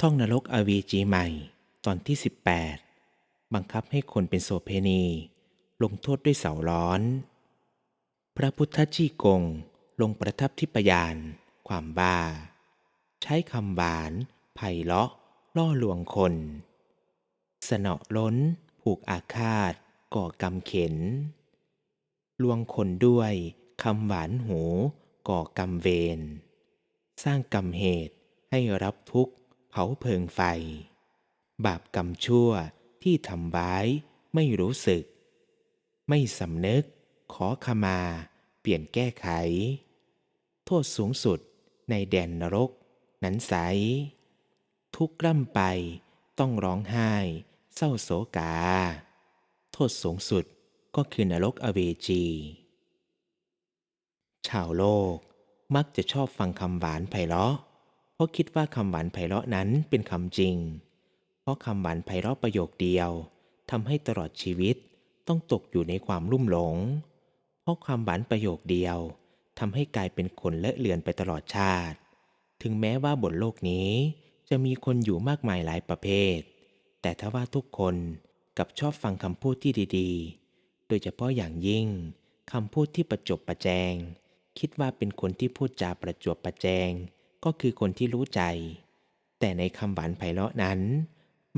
ท่องนรกอวีจีใหม่ ตอนที่ 18 บังคับให้คนเป็นโสเพณี ลงโทษด้วยเสาร้อน พระพุทธจีกง ลงประทับที่ปยาน ความบ้า ใช้คำหวาน ไผ่เลาะ ล่อลวงคน สนอล้น ผูกอาฆาต ก่อกรรมเข็น ลวงคนด้วยคำหวานหู ก่อกรรมเวร สร้างกรรมเหตุให้รับทุกข์ เผาเพลิงไฟ บาปกรรมชั่วที่ทำไว้ไม่รู้สึก ไม่สำนึก ขอขมา เปลี่ยนแก้ไข โทษสูงสุดในแดนนรก นั้นใส ทุกข์ร่ำไปต้องร้องไห้ เศร้าโศกา โทษสูงสุดก็คือนรกอเวจี ชาวโลกมักจะชอบฟังคำหวานไพเราะ ราะคิดว่าคำหวานไพเราะนั้นเป็นคำจริง เพราะคำหวานไพเราะประโยคเดียวทำให้ตลอดชีวิตต้องตกอยู่ในความลุ่มหลง เพราะความหวานประโยคเดียวทำให้กลายเป็นคนเลอะเลือนไปตลอดชาติ ถึงแม้ว่าบนโลกนี้ จะมีคนอยู่มากมายหลายประเภท แต่ถ้าว่าทุกคนกับชอบฟังคำพูดที่ดีๆ โดยเฉพาะอย่างยิ่งคำพูดที่ประจบประแจง คิดว่าเป็นคนที่พูดจาประจวบประแจง ก็คือคนที่รู้ใจ แต่ในคำหวานไพเราะนั้น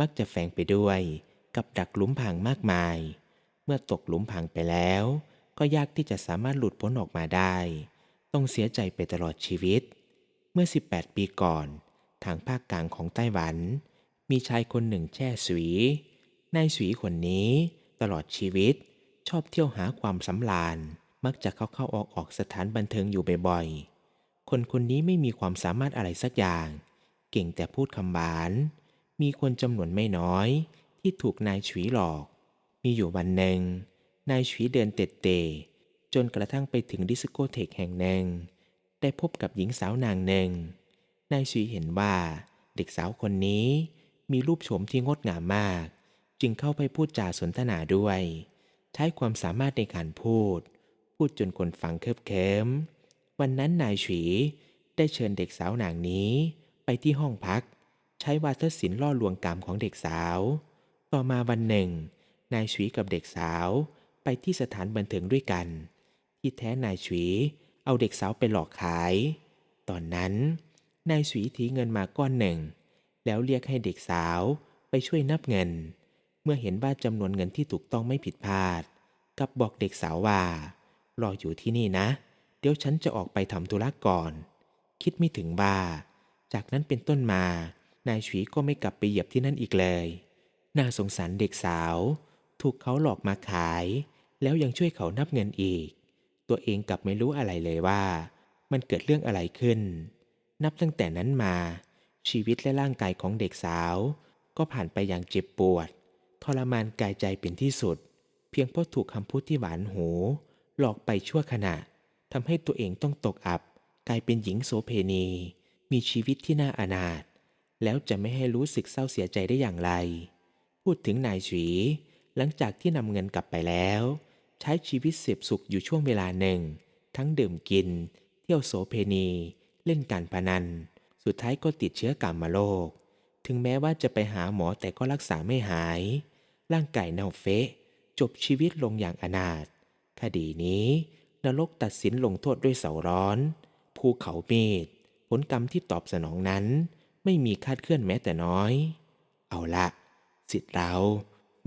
มักจะแฝงไปด้วยกับดักหลุมพรางมากมาย เมื่อตกหลุมพรางไปแล้ว ก็ยากที่จะสามารถหลุดพ้นออกมาได้ ต้องเสียใจไปตลอดชีวิต เมื่อ 18 ปีก่อน ทางภาคกลางของไต้หวัน มีชายคนหนึ่งแช่สวีนายสวีคนนี้ตลอดชีวิต ชอบเที่ยวหาความสำราญ มักจะเข้าเข้าออกออกสถานบันเทิงอยู่บ่อยๆ คนคนนี้ไม่มีความสามารถอะไรสักอย่าง เก่งแต่พูดคำหวาน มีคนจำนวนไม่น้อย ที่ถูกนายฉวีหลอก มีอยู่วันหนึ่ง นายฉวีเดินเตะเตะจนกระทั่งไปถึงดิสโกเทกแห่งหนึ่ง ได้พบกับหญิงสาวนางหนึ่ง นายฉวีเห็นว่า เด็กสาวคนนี้มีรูปโฉมที่งดงามมาก จึงเข้าไปพูดจาสนทนาด้วย ใช้ความสามารถในการพูด พูดจนคนฟังเคิบเคิม วันนั้นนายฉวีได้เชิญเด็กสาวนางนี้ไปที่ห้องพัก ใช้วาทศิลป์ล่อลวงกามของเด็กสาว ต่อมาวันหนึ่ง นายฉวีกับเด็กสาวไปที่สถานบันเทิงด้วยกัน ที่แท้นายฉวีเอาเด็กสาวไปหลอกขาย ตอนนั้น นายฉวีถือเงินมาก้อนหนึ่ง แล้วเรียกให้เด็กสาวไปช่วยนับเงิน เมื่อเห็นว่าจำนวนเงินที่ถูกต้องไม่ผิดพลาด กับบอกเด็กสาวว่า รออยู่ที่นี่นะ ดี๋ยวฉันจะออกไปทำธุระก่อน คิดไม่ถึงว่า จากนั้นเป็นต้นมา นายฉีก็ไม่กลับไปเหยียบที่นั่นอีกเลย น่าสงสารเด็กสาว ถูกเขาหลอกมาขาย แล้วยังช่วยเขานับเงินอีก ตัวเองกลับไม่รู้อะไรเลยว่า มันเกิดเรื่องอะไรขึ้น นับตั้งแต่นั้นมา ชีวิตและร่างกายของเด็กสาว ก็ผ่านไปอย่างเจ็บปวด ทรมานกายใจเป็นที่สุด เพียงเพราะถูกคำพูดที่หวานหู หลอกไปชั่วขณะ ทำให้ตัวเองต้องตกอับ กลายเป็นหญิงโสเพณี มีชีวิตที่น่าอนาถแล้วจะไม่ให้รู้สึกเศร้าเสียใจได้อย่างไร พูดถึงนายฉีหลังจากที่นำเงินกลับไปแล้ว ใช้ชีวิตเสพสุขอยู่ช่วงเวลาหนึ่ง ทั้งดื่มกิน เที่ยวโสเพณี เล่นการพนัน สุดท้ายก็ติดเชื้อกรรมโรคถึงแม้ว่าจะไปหาหมอแต่ก็รักษาไม่หาย ร่างกายเน่าเฟะ จบชีวิตลงอย่างอนาถคดีนี้ นรกตัดสินลงโทษด้วยเสาร้อน ภูเขาเมดผลกรรมที่ตอบสนองนั้น ไม่มีคาดเคลื่อนแม้แต่น้อย เอาละสิทธิ์เรา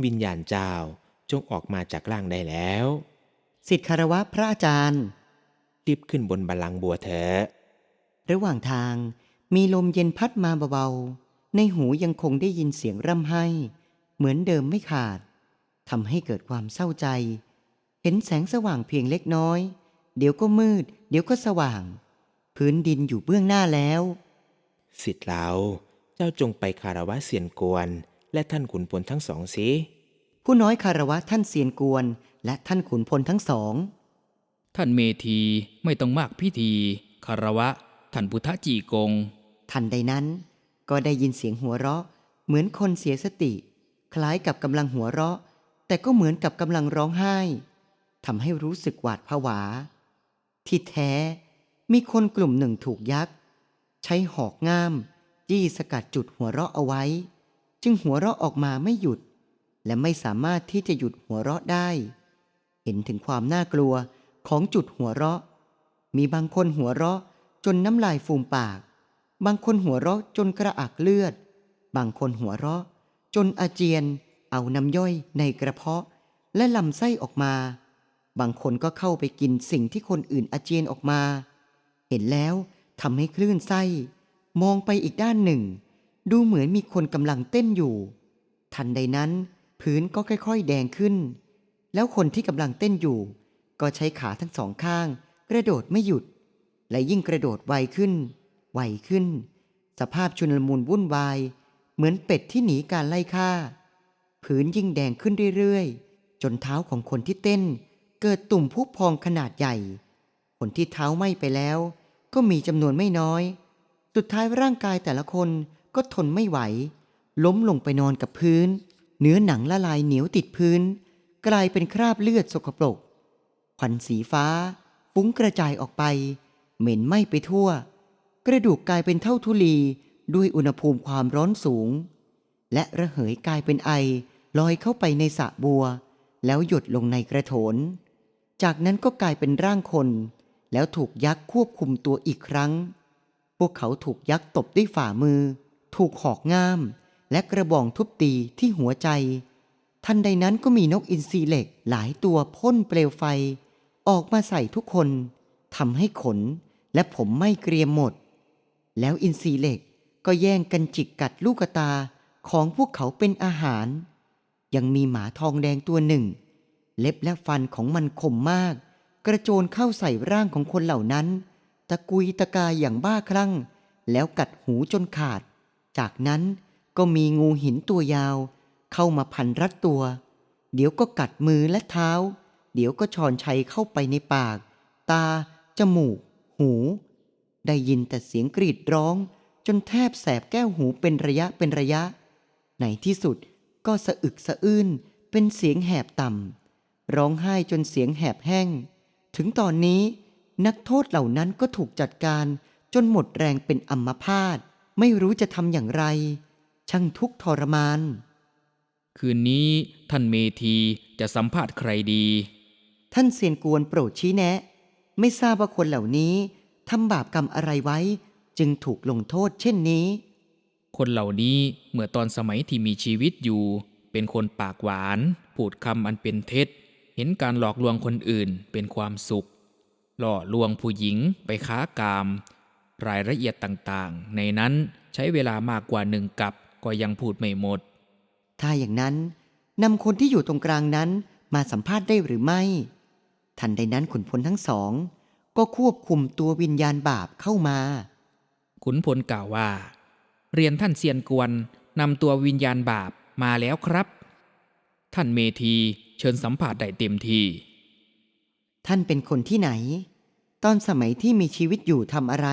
วิญญาณเจ้าจงออกมาจากร่างได้แล้ว สิทธิคารวะพระอาจารย์รีบขึ้นบนบัลลังก์บัวเถอะระหว่างทางมีลมเย็นพัดมาเบาๆ ในหูยังคงได้ยินเสียงร่ำไห้ เหมือนเดิมไม่ขาดทำให้เกิดความเศร้าใจ เห็นแสงสว่างเพียงเล็กน้อย เดี๋ยวก็มืด เดี๋ยวก็สว่าง พื้นดินอยู่เบื้องหน้าแล้วสิทธิ์เราเจ้าจงไปคารวะเสียนกวน และท่านขุนพลทั้งสองสิผู้น้อยคารวะท่านเซียนกวน และท่านขุนพลทั้งสอง ท่านเมธีไม่ต้องมากพิธีคารวะ ท่านพุทธจีกง ทันใดนั้น ก็ได้ยินเสียงหัวเราะ เหมือนคนเสียสติ คล้ายกับกำลังหัวเราะ แต่ก็เหมือนกับกำลังร้องไห้ทำให้รู้สึกหวาดผวา ที่แท้มีคนกลุ่มหนึ่งถูกยักษ์ ใช้หอกง่ามจี้สกัดจุดหัวเราะเอาไว้ จึงหัวเราะออกมาไม่หยุด และไม่สามารถที่จะหยุดหัวเราะได้ เห็นถึงความน่ากลัวของจุดหัวเราะ มีบางคนหัวเราะจนน้ำลายฟูมปาก บางคนหัวเราะจนกระอักเลือด บางคนหัวเราะ จนอาเจียน เอาน้ำย่อยในกระเพาะ และลำไส้ออกมา บางคนก็เข้าไปกินสิ่งที่คนอื่นอาเจียนออกมา เห็นแล้วทำให้คลื่นไส้ มองไปอีกด้านหนึ่ง ดูเหมือนมีคนกำลังเต้นอยู่ ทันใดนั้นพื้นก็ค่อยๆ แดงขึ้น แล้วคนที่กำลังเต้นอยู่ ก็ใช้ขาทั้งสองข้าง กระโดดไม่หยุด และยิ่งกระโดดไวขึ้น ไวขึ้น สภาพชุนลมุนวุ่นวาย เหมือนเป็ดที่หนีการไล่ฆ่า พื้นยิ่งแดงขึ้นเรื่อยๆ จนเท้าของคนที่เต้น เกิดตุ่มพุพองขนาดใหญ่คนที่เท้าไหม้ไปแล้ว ก็มีจำนวนไม่น้อย สุดท้ายร่างกายแต่ละคนก็ทนไม่ไหว ล้มลงไปนอนกับพื้น เนื้อหนังละลายเหนียวติดพื้น กลายเป็นคราบเลือดสกปรกควันสีฟ้าฟุ้งกระจายออกไป เหม็นไหม้ไปทั่ว กระดูกกลายเป็นเท่าทุลีด้วยอุณหภูมิความร้อนสูง และระเหยกลายเป็นไอลอยเข้าไปในสระบัว แล้วหยดลงในกระโถน จากนั้นก็กลายเป็นร่างคน แล้วถูกยักษ์ควบคุมตัวอีกครั้ง พวกเขาถูกยักษ์ตบด้วยฝ่ามือ ถูกหอกง่าม และกระบองทุบตีที่หัวใจ ทันใดนั้นก็มีนกอินทรีเหล็กหลายตัวพ่นเปลวไฟ ออกมาใส่ทุกคนทำให้ขนและผมไม่เกรียมหมด แล้วอินทรีเหล็กก็แย่งกันจิกกัดลูกตาของพวกเขาเป็นอาหาร ยังมีหมาทองแดงตัวหนึ่ง เล็บและฟันของมันคมมาก กระโจนเข้าใส่ร่างของคนเหล่านั้น ตะกุยตะกายอย่างบ้าคลั่ง แล้วกัดหูจนขาด จากนั้นก็มีงูหินตัวยาว เข้ามาพันรัดตัว เดี๋ยวก็กัดมือและเท้า เดี๋ยวก็ชอนชัยเข้าไปในปาก ตา จมูก หู ได้ยินแต่เสียงกรีดร้อง จนแทบแสบแก้วหูเป็นระยะเป็นระยะ ในที่สุดก็สะอึกสะอื้นเป็นเสียงแหบต่ำ ร้องไห้จนเสียงแหบแห้ง ถึงตอนนี้นักโทษเหล่านั้นก็ถูกจัดการจนหมดแรงเป็นอัมพาตไม่รู้จะทำอย่างไร ช่างทุกข์ทรมาน คืนนี้ท่านเมธีจะสัมภาษณ์ใครดี ท่านเซียนกวนโปรดชี้แนะ ไม่ทราบว่าคนเหล่านี้ทำบาปกรรมอะไรไว้ จึงถูกลงโทษเช่นนี้ คนเหล่านี้เมื่อตอนสมัยที่มีชีวิตอยู่ เป็นคนปากหวาน พูดคำอันเป็นเท็จ เห็นการหลอกลวงคนอื่นเป็นความสุข หล่อลวงผู้หญิงไปค้ากาม รายละเอียดต่างๆ ในนั้นใช้เวลามากกว่าหนึ่งกับก็ยังพูดไม่หมด ถ้าอย่างนั้นนำคนที่อยู่ตรงกลางนั้นมาสัมภาษณ์ได้หรือไม่ ทันใดนั้นขุนพลทั้งสอง ก็ควบคุมตัววิญญาณบาปเข้ามา ขุนพลกล่าวว่า เรียนท่านเซียนกวนนำตัววิญญาณบาปมาแล้วครับ ท่านเมธี เชิญสัมผัสได้เต็มทีท่านเป็นคนที่ไหน ตอนสมัยที่มีชีวิตอยู่ทำอะไร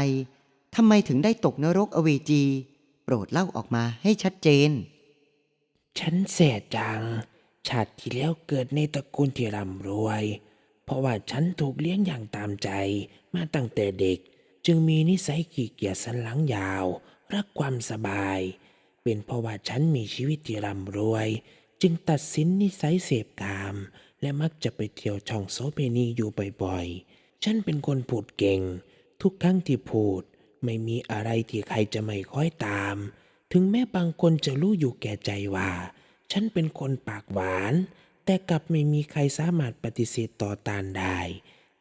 ทำไมถึงได้ตกนรกอเวจี โปรดเล่าออกมาให้ชัดเจน ฉันเสียจัง ชาติที่แล้วเกิดในตระกูลที่ร่ำรวย เพราะว่าฉันถูกเลี้ยงอย่างตามใจมาตั้งแต่เด็ก จึงมีนิสัยขี้เกียจสันหลังยาว รักความสบาย เป็นเพราะว่าฉันมีชีวิตที่ร่ำรวย จึงตัดสินนิสัยเสพกาม และมักจะไปเที่ยวช่องโสเภณีอยู่บ่อยๆ ฉันเป็นคนพูดเก่ง ทุกครั้งที่พูด ไม่มีอะไรที่ใครจะไม่ค่อยตาม ถึงแม้บางคนจะรู้อยู่แก่ใจว่า ฉันเป็นคนปากหวาน แต่กลับไม่มีใครสามารถปฏิเสธต่อตานได้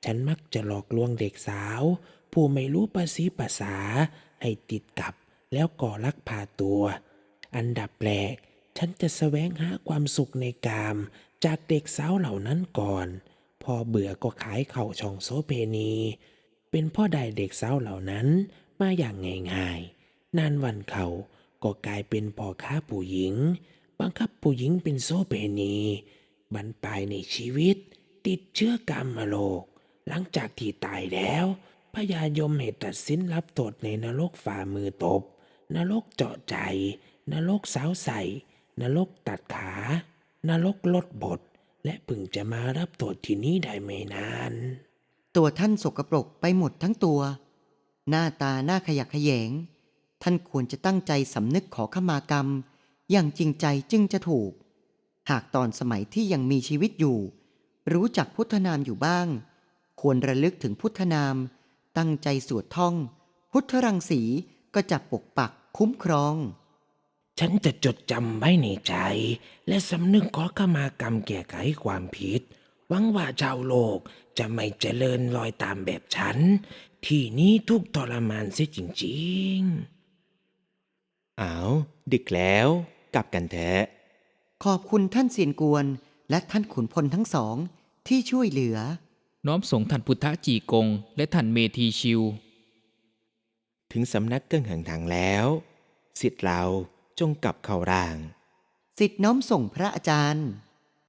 ฉันมักจะหลอกลวงเด็กสาว ผู้ไม่รู้ภาษีภาษาให้ติดกับแล้วก่อลักพาตัว อันดับแรก ฉันจะแสวงหาความสุขในกาม จากเด็กสาวเหล่านั้นก่อน พอเบื่อก็ขายเข่าช่องโสเพณีเป็นพ่อได้เด็กสาวเหล่านั้นมาอย่างง่ายๆนานวันเขาก็กลายเป็นพ่อค้าผู้หญิง บังคับผู้หญิงเป็นโสเพณีบรรปลายในชีวิต ติดเชื้อกรรมโลก หลังจากที่ตายแล้วพญายมให้ตัดสินรับโทษในนรกฝ่ามือตบ นรกเจาะใจ นรกสาวใส่ นรกตัดขานรกลดบท และเพึ่งจะมารับโทษที่นี้ได้ไม่นาน ตัวท่านสกปรกไปหมดทั้งตัว หน้าตาหน้าขยักขยง ท่านควรจะตั้งใจสำนึกขอขมากรรม อย่างจริงใจจึงจะถูก หากตอนสมัยที่ยังมีชีวิตอยู่ รู้จักพุทธนามอยู่บ้าง ควรระลึกถึงพุทธนาม ตั้งใจสวดท่อง พุทธรังสีก็จะปกปักคุ้มครอง ฉันจะจดจำไว้ในใจ และสำนึกขอขมากรรมแก้ไขความผิด หวังว่าชาวโลกจะไม่เจริญรอยตามแบบฉัน ที่นี้ทุกข์ทรมานเสียจริงๆ อ้าว ดึกแล้ว กลับกันเถอะขอบคุณท่านเสียนกวน และท่านขุนพลทั้งสองที่ช่วยเหลือ น้อมส่งท่านพุทธจีกง และท่านเมธีชิว ถึงสำนักเกิ้งหังทางแล้ว สิทธิ์เรา จงกลับเข้าร่าง สิทธิน้อมส่งพระอาจารย์